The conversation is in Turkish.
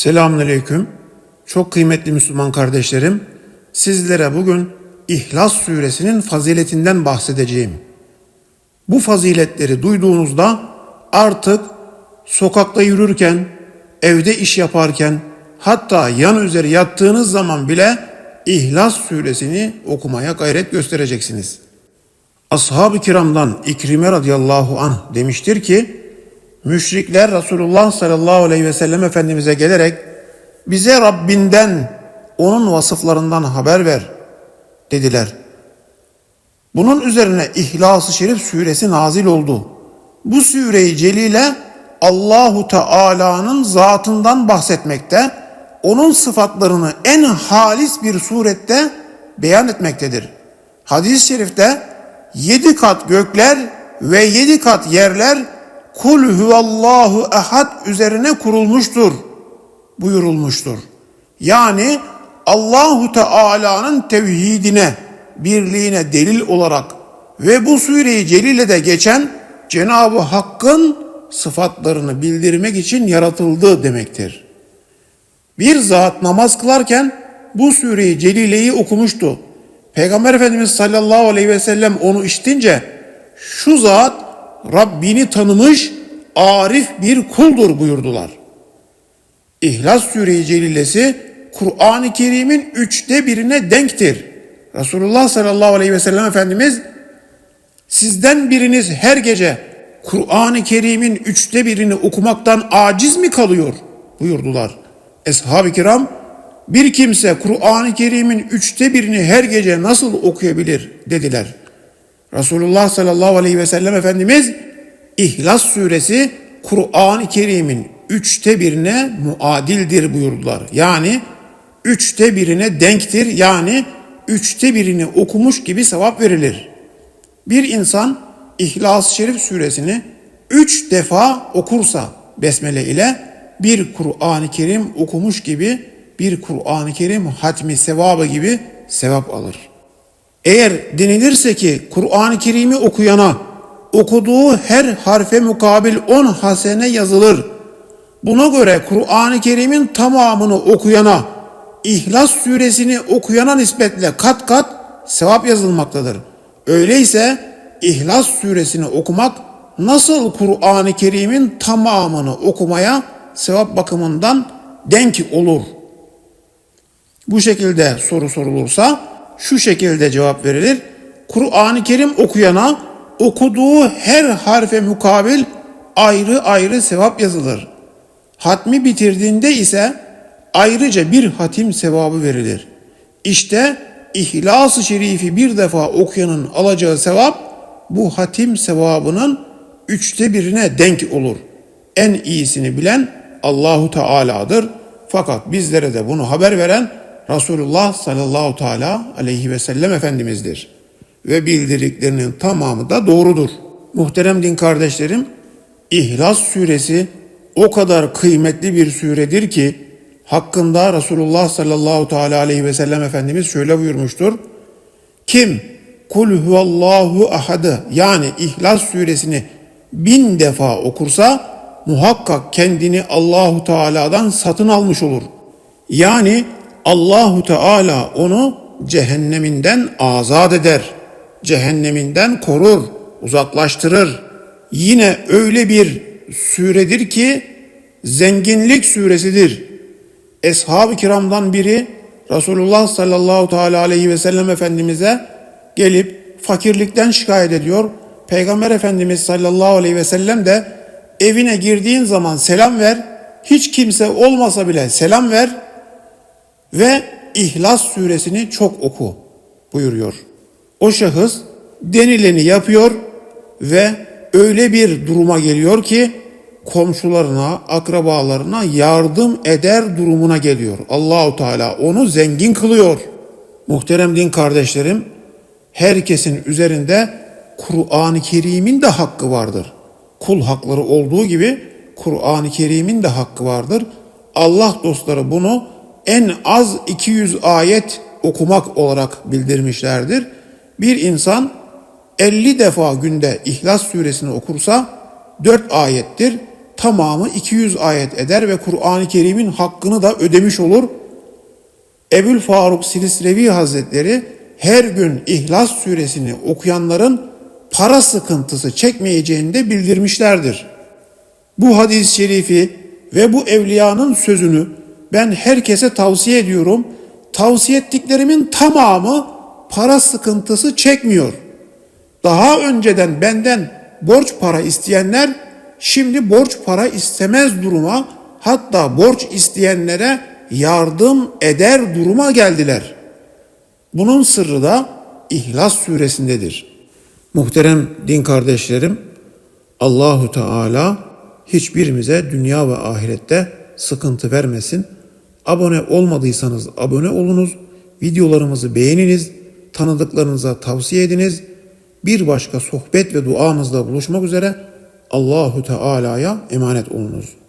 Selamünaleyküm. Çok kıymetli Müslüman kardeşlerim, sizlere bugün İhlas suresinin faziletinden bahsedeceğim. Bu faziletleri duyduğunuzda artık sokakta yürürken, evde iş yaparken, hatta yan üzeri yattığınız zaman bile İhlas suresini okumaya gayret göstereceksiniz. Ashab-ı kiramdan İkrime radıyallahu anh demiştir ki, müşrikler Resulullah sallallahu aleyhi ve sellem Efendimiz'e gelerek bize Rabbinden onun vasıflarından haber ver dediler. Bunun üzerine İhlas-ı Şerif suresi nazil oldu. Bu süreyi celile Allahu Teala'nın zatından bahsetmekte, onun sıfatlarını en halis bir surette beyan etmektedir. Hadis-i şerifte yedi kat gökler ve yedi kat yerler kul huvallahu ehad üzerine kurulmuştur buyurulmuştur. Yani Allahu Teala'nın tevhidine, birliğine delil olarak ve bu sure-i celilede geçen Cenab-ı Hakk'ın sıfatlarını bildirmek için yaratıldı demektir. Bir zat namaz kılarken bu sure-i celileyi okumuştu. Peygamber Efendimiz sallallahu aleyhi ve sellem onu işitince şu zat Rabbini tanımış arif bir kuldur buyurdular. İhlas Sure-i Celilesi Kur'an-ı Kerim'in üçte birine denktir. Resulullah sallallahu aleyhi ve sellem Efendimiz sizden biriniz her gece Kur'an-ı Kerim'in üçte birini okumaktan aciz mi kalıyor buyurdular. Eshab-ı kiram bir kimse Kur'an-ı Kerim'in üçte birini her gece nasıl okuyabilir dediler. Resulullah sallallahu aleyhi ve sellem Efendimiz İhlas suresi Kur'an-ı Kerim'in üçte birine muadildir buyurdular. Yani üçte birine denktir yani üçte birini okumuş gibi sevap verilir. Bir insan İhlas-ı Şerif suresini üç defa okursa besmele ile bir Kur'an-ı Kerim okumuş gibi bir Kur'an-ı Kerim hatmi sevabı gibi sevap alır. Eğer denilirse ki Kur'an-ı Kerim'i okuyana okuduğu her harfe mukabil on hasene yazılır. Buna göre Kur'an-ı Kerim'in tamamını okuyana, İhlas suresini okuyana nispetle kat kat sevap yazılmaktadır. Öyleyse İhlas suresini okumak nasıl Kur'an-ı Kerim'in tamamını okumaya sevap bakımından denk olur? Bu şekilde soru sorulursa şu şekilde cevap verilir. Kur'an-ı Kerim okuyana okuduğu her harfe mukabil ayrı ayrı sevap yazılır. Hatmi bitirdiğinde ise ayrıca bir hatim sevabı verilir. İşte İhlas-ı Şerifi bir defa okuyanın alacağı sevap bu hatim sevabının üçte birine denk olur. En iyisini bilen Allahu Teala'dır. Fakat bizlere de bunu haber veren Resulullah sallallahu teala aleyhi ve sellem Efendimiz'dir. Ve bildirdiklerinin tamamı da doğrudur. Muhterem din kardeşlerim, İhlas suresi o kadar kıymetli bir suredir ki hakkında Resulullah sallallahu teala aleyhi ve sellem Efendimiz şöyle buyurmuştur. Kim kul huvallahu ahadı yani İhlas suresini bin defa okursa muhakkak kendini Allahu Teala'dan satın almış olur. Yani Allahu Teala onu cehenneminden azat eder. Cehenneminden korur, uzaklaştırır. Yine öyle bir suredir ki zenginlik suresidir. Eshab-ı kiramdan biri Resulullah sallallahu teala aleyhi ve sellem Efendimiz'e gelip fakirlikten şikayet ediyor. Peygamber Efendimiz sallallahu aleyhi ve sellem de evine girdiğin zaman selam ver. Hiç kimse olmasa bile selam ver ve İhlas suresini çok oku buyuruyor. O şahıs denileni yapıyor ve öyle bir duruma geliyor ki komşularına, akrabalarına yardım eder durumuna geliyor. Allahu Teala onu zengin kılıyor. Muhterem din kardeşlerim, herkesin üzerinde Kur'an-ı Kerim'in de hakkı vardır. Kul hakları olduğu gibi Kur'an-ı Kerim'in de hakkı vardır. Allah dostları bunu en az 200 ayet okumak olarak bildirmişlerdir. Bir insan 50 defa günde İhlas suresini okursa 4 ayettir. tamamı 200 ayet eder ve Kur'an-ı Kerim'in hakkını da ödemiş olur. Ebul Faruk Silisrevi Hazretleri her gün İhlas suresini okuyanların para sıkıntısı çekmeyeceğini de bildirmişlerdir. Bu hadis-i şerifi ve bu evliyanın sözünü ben herkese tavsiye ediyorum. Tavsiye ettiklerimin tamamı para sıkıntısı çekmiyor. Daha önceden benden borç para isteyenler şimdi borç para istemez duruma hatta borç isteyenlere yardım eder duruma geldiler. Bunun sırrı da İhlas suresindedir. Muhterem din kardeşlerim, Allahu Teala hiçbirimize dünya ve ahirette sıkıntı vermesin. Abone olmadıysanız abone olunuz, videolarımızı beğeniniz, tanıdıklarınıza tavsiye ediniz. Bir başka sohbet ve duamızda buluşmak üzere Allahu Teala'ya emanet olunuz.